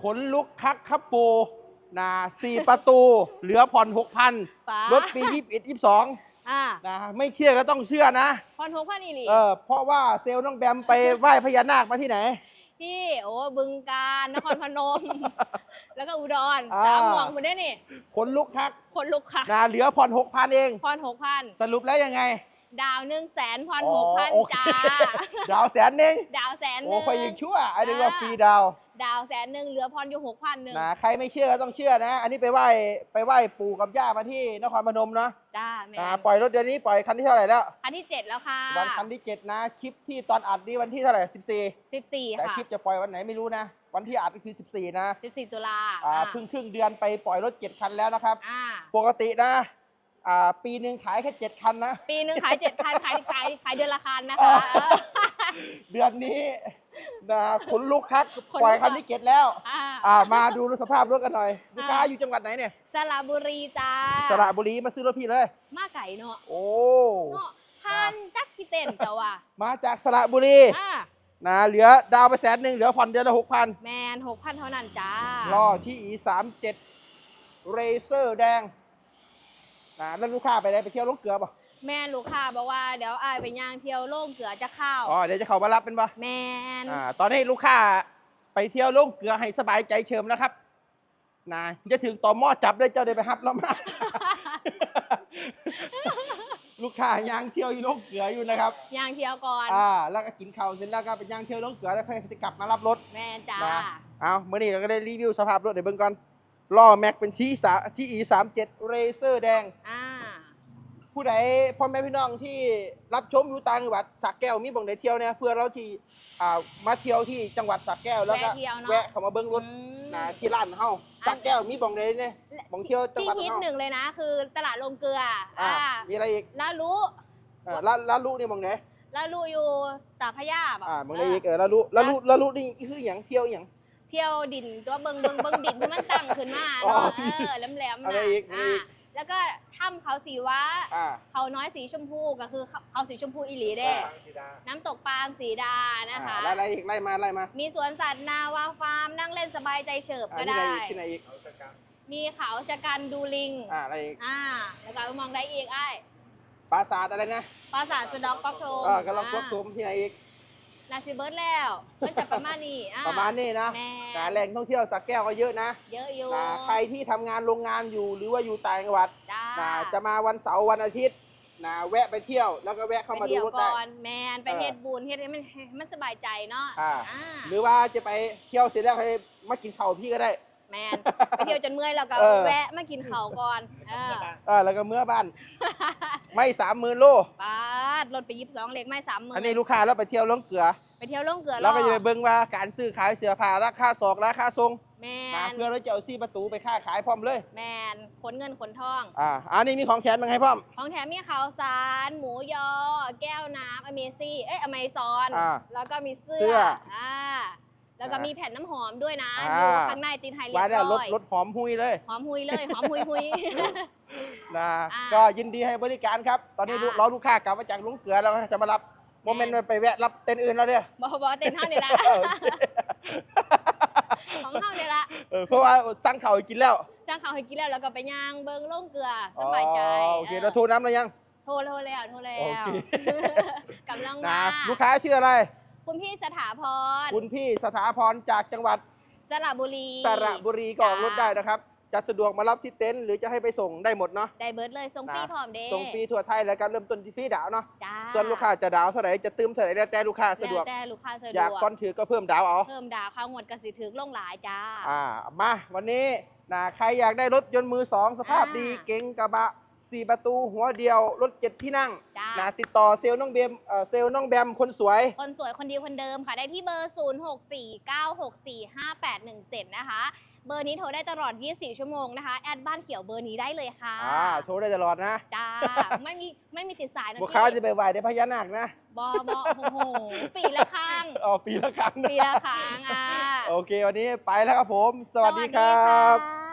ขนลุกคักครับปูนะสี่ประตู เหลือผ่อนหกพันป๋ารถปียี่สิบเอ็ดยี่สิบสองอ่านะไม่เชื่อก็ต้องเชื่อนะ พรหกพันอีหลีเออเพราะว่าเซลล์น้องแบมไปไหว้พญานาคมาที่ไหน ที่โอ้บึงการนครพนม แล้วก็อุดรอ่า สามหม่องคุณได้นี่ขนลุกคักคนลุกค่ะนะเหลือผ่อนหกพันเอง พรหกพันสรุปแล้วยังไง ดาวหนึ่งแสนพรอ๋อหกพันโอเค จ้า ดาวแสนหนึ่งดาวแสนหโอ้นึ่งคอยยังชั่วอันนี้ว่าอ่า ฟรีดาว ดาวแสนหนึ่งเหลือพรอยู่หกพันหนึ่งนะใครไม่เชื่อก็ต้องเชื่อนะ อันนี้ไปไหว้ไปไหว้ปู่กับย่ามาที่นครพนมเนาะจ้าแม่นะปล่อยรถเดือนนี้ปล่อยคันที่เท่าไหร่แล้ว คันที่เจ็ดแล้วค่ะวันคันที่เจ็ดนะคลิปที่ตอนอัดนี่วันที่เท่าไหร่สิบสี่สิบสี่แต่ค่ะคลิปจะปล่อยวันไหนไม่รู้นะ วันที่อัดก็คือสิบสี่นะสิบสี่ตุลาอ่าเพิ่งครึ่งเดือนไปปล่อยรถเจ็ดคันแล้วนะครับ อ่าปกตินะอ่าปีหนึ่งขายแค่เจ็ดคันนะ ปีหนึ่งขายเจ็ดคันขายขายขายเดือนละคันนะเอคะอเดือนนี้ นะขนลุกคักขนลุก ปล่อยคันที่เจ็ดแล้ว อ่าอ่ามาดูสภาพรถกันหน่อย ลูกค้าอ่าอยู่จังหวัดไหนเนี่ยสระบุรีจ้าสระบุรีมาซื้อรถพี่เลย มาไก่เนาะโอ้ เนาะพันจักกี่เต้นเจ้าว่ะมาจากสระบุรีอ่านะเหลือดาวไปแสนหนึ่งเหลือผ่อนเดือนละหกพันแมนหกพันเท่านั้นจ้าล่อที่อีสามเจ็ดเรเซอร์แดงนะแล้วลูกค้าไปได้ไปเที่ยวลงเกลือป่ะ แม่ลูกค้าบอกว่าเดี๋ยวอายไปย่างเที่ยวโล่งเกลือจะเข้าอ๋อเดี๋ยวจะเขามารับเป็นป่ะแมนอ่าตอนนี้ลูกค้าไปเที่ยวลงเกลือให้สบายใจเชิมนะครับนะจะถึงต่อหม้อจับได้เจ้าได้ไปฮับแล้วมาลูกค้าย่างเที่ยวอยู่ลงเกลืออยู่นะครับย่างเที่ยวก่อนอ่าแล้วก็กินข้าวเสร็จแล้วก็ไปย่างเที่ยวลงเกลือแล้วค่อยจะกลับมารับรถแม่นจ้านะเอาเมื่อนี้เราก็ได้รีวิวสภาพรถเดี๋ยวเบิ่งก่อนล้อแม็กเป็นที่สาที่อีสามเจ็ดเรเซอร์แดงอ่า ผู้ใดพ่อแม่พี่น้องที่รับชมอยู่ต่างจังหวัดสักแก้วมีบ่งใดเที่ยวเนี่ยเพื่อเราที่อ่ามาเที่ยวที่จังหวัดสักแก้วแล้วก็แวะเที่ยวเนาะแวะเข้ามาเบิ่งรถอืมนะที่ร้านเฮาสักแก้วมีบ่งใดเนี่ยบ่งเที่ยวจังที่หวัดฮิตเฮาหนึ่งเลยนะ คือตลาดลงเกลืออ่าอ่ามีอะไรอีกแล้วรู้อ่าร้านร้านลูกนี่บ่งไหนแล้วรู้อยู่ตากพระยาบอ่าบ่งใดอีกเออร้านลูกร้านลูกร้านลูกนี่คือหยังเที่ยวหยัง เที่ยวดินตัวเบิงเบิงเบิงดินที่มันตั้งขึ้นมาอ๋อเนาะเออแหลมแหลมๆอะไรนะอีกอะไรอ่าอีก แล้วก็ถ้ำเขาสีวะ อ่า เขาน้อยสีชมพูก็คือเขาเขาสีชมพูอีหลีเด้น้ำตกปานสีดานะคะ อ่าไล่ไล่อีกไล่มาไล่มามีสวนสัตว์นาวาฟาร์มนั่งเล่นสบายใจเฉิบอ่าก็ที่ไหนได้อีกที่ไหนอีกมีเขาชะกันดูลิง อ่าอะไรอีกอ่า แล้วก็ไปมองได้อีกไอ้ายปราสาทอะไรนะปราสาทสะเดอกก๊อกโทมอ่ากำลังควบคุมที่ไหนอีก นาซิเบิร์ดแล้ว มันจะประมาณนี้อ่ ประมาณนี้นะแม่ นะแหล่งท่องเที่ยวสักแก้วก็เยอะนะเยอะอยู่นะใครที่ทำงานโรงงานอยู่หรือว่าอยู่ต่างจังหวัดจ้านะจะมาวันเสาร์วันอาทิตย์นะแวะไปเที่ยวแล้วก็แวะเข้ามาไปดูเที่ยวรถได้ ก่อนแมนไปเออเฮ็ดบุญเฮ็ดให้มันให้มันสบายใจเนาะอ่า อ่าหรือว่าจะไปเที่ยวเสร็จแล้วให้มากินข้าวพี่ก็ได้ แมนไปเที่ยวจนเมื่อยแล้วก็เออ แวะมากินข้าวก่อนเออเออแล้วก็เมื่อบ้าน ไม่สามหมื่นโล ปาดรถไปยิบสองเล็กไม่สามหมื่อันนี้ลูกค้าแล้วไปเที่ยวลงเกลือ ไปเที่ยวล่องเกลือแล้วก็จะไปรอบเบิ่งว่าการซื้อขายเสื้อผ้าราคาศอกราคาทรงแมนะนเพื่อเราจะเอาซี่ประตูไปค้าขายพร้อมเลย แมนขนเงินขนทอง อ่า อันนี้มีของแถมมาให้พร้อม ของแถมมีข้าวสาร หมูยอ แก้วน้ำอเมซี่ เอ้ยอเมซอน อ่าแล้วก็มีเสื้เสื้ออ อ่า แล้วก็อ่ามีมีแผ่นน้ำหอมด้วยนะอ่าอยู่ข้างในตีนไทยเรียว่าบเนี่ยรร้ถอยรถหอมหุยเลยหอมหุยเลยหอมหุยหุย นะอ่าก็ยินดีให้บริการครับ ตอนนี้จ้า รอลูกค้ากลับมาจากลุงเกลือแล้วก็จะมารับโมเมนต์ไปแวะรับเต็นท์อื่นแล้วเนี่ย บอกบอกเต้นเท่านี่ละเออของเท่านี่ละเออเพราะว่าสั่งเขาวให้กินแล้วจ้างเขาให้กินแล้วแล้วก็ไปย่างเบิ้งโล่งเกลือสบายใจอ๋อโอเคเออเราโทรน้ำแล้วยัง โทรโทรแล้วโทรแล้โอวเค กำลังนะมา ลูกค้าชื่ออะไร คุณพี่สถาพรคุณพี่สถาพรจากจังหวัดสระบุรีสระบุรีก็ออกรถได้นะครับ จะสะดวกมารับที่เต็นท์หรือจะให้ไปส่งได้หมดเนาะได้เบิร์ดเลยส่งฟรีนะพร้อมเด้ส่งฟรีทั่วไทยแล้วก็เริ่มต้นที่ฟรีดาวเนาะจ้าส่วนลูกค้าจะดาวเท่าไหร่จะตืมเท่าไหร่แล้วแต่ลูกค้าสะดวกแล้วแต่ลูกค้าสะดอยากวกก้อนถือก็เพิ่มดาวเอาเพิ่มดาวข้าวงวดกระสิถึกลงหลายจ้าอ่ามาวันนี้นะใครอยากได้รถยนต์มือสองสภาพอ่าดีเก๋งกระบะ สี่ประตูหัวเดียว รถเจ็ดที่นั่งจ้านะติดต่อเซลล์น้องเบมเอ่อเซลล์น้องแบมคนสวย คนสวยคนดีคนเดิมค่ะ ได้ที่เบอร์ 0 6 4 9 6 4 5 8 1 7 นะคะ เบอร์นี้โทรได้ตลอด 24 ชั่วโมงนะคะ แอดบ้านเขียวเบอร์นี้ได้เลยค่ะอ่าโทรได้ตลอดนะจ้า ไม่มีไม่มีติดสายนะลูกพี่ค้าจะไปไหวได้พญานาคนะ บอบอโอ้โห ปีละครั้ง อ๋อปีละครั้งนะปีละครั้งอะ โอเค วันนี้ไปแล้วครับผม สวัสดีคสรัวัสบค่ะ